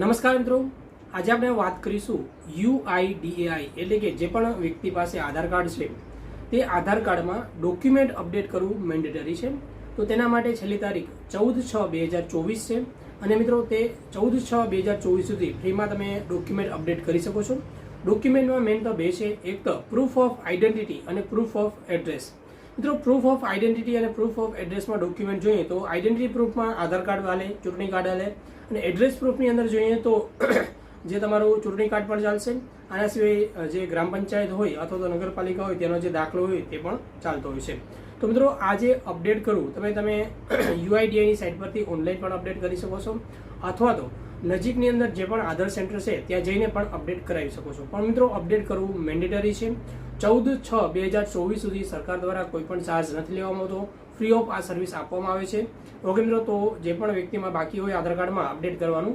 નમસ્કાર મિત્રો. આજે આપણે વાત કરીશું યુઆઈડીએઆઈ એટલે કે જે પણ વ્યક્તિ પાસે આધાર કાર્ડ છે, તે આધાર કાર્ડમાં ડોક્યુમેન્ટ અપડેટ કરવું મેન્ડેટરી છે. તો તેના માટે છેલ્લી તારીખ ચૌદ છ બે હજાર ચોવીસ છે અને મિત્રો તે ચૌદ છ બે હજાર ચોવીસ સુધી ફ્રીમાં તમે ડોક્યુમેન્ટ અપડેટ કરી શકો છો. ડોક્યુમેન્ટમાં મેન તો બે છે, એક તો પ્રૂફ ઓફ આઈડેન્ટિટી અને પ્રૂફ ઓફ એડ્રેસ મિત્રો પ્રૂફ ઓફ આઈડેન્ટિટી અને પ્રૂફ ઓફ એડ્રેસમાં ડોક્યુમેન્ટ જોઈએ તો આઈડેન્ટિટી પ્રૂફમાં આધાર કાર્ડ વાલે, ચૂંટણી કાર્ડ હાલે અને એડ્રેસ પ્રૂફની અંદર જોઈએ તો જે તમારું ચૂંટણી કાર્ડ પણ ચાલશે. આના સિવાય જે ગ્રામ પંચાયત હોય અથવા તો નગરપાલિકા હોય તેનો જે દાખલો હોય તે પણ ચાલતો હોય છે. તો મિત્રો આજે અપડેટ કરવું તમે તમે યુઆઈડીઆઈની સાઇટ પરથી ઓનલાઈન પણ અપડેટ કરી શકો છો. અથવા તો નજીકની અંદર જે પણ આધાર સેન્ટર છે, ત્યાં જઈને પણ અપડેટ કરાવી શકો છો. પણ મિત્રો અપડેટ કરવું મેન્ડેટરી છે. ચૌદ છ બે હજાર ચોવીસ સુધી સરકાર દ્વારા કોઈ પણ ચાર્જ નથી લેવામાં આવતો. ફ્રી ઓફ આ સર્વિસ આપવામાં આવે છે. મિત્રો તો જે પણ વ્યક્તિમાં બાકી હોય આધાર કાર્ડમાં અપડેટ કરવાનું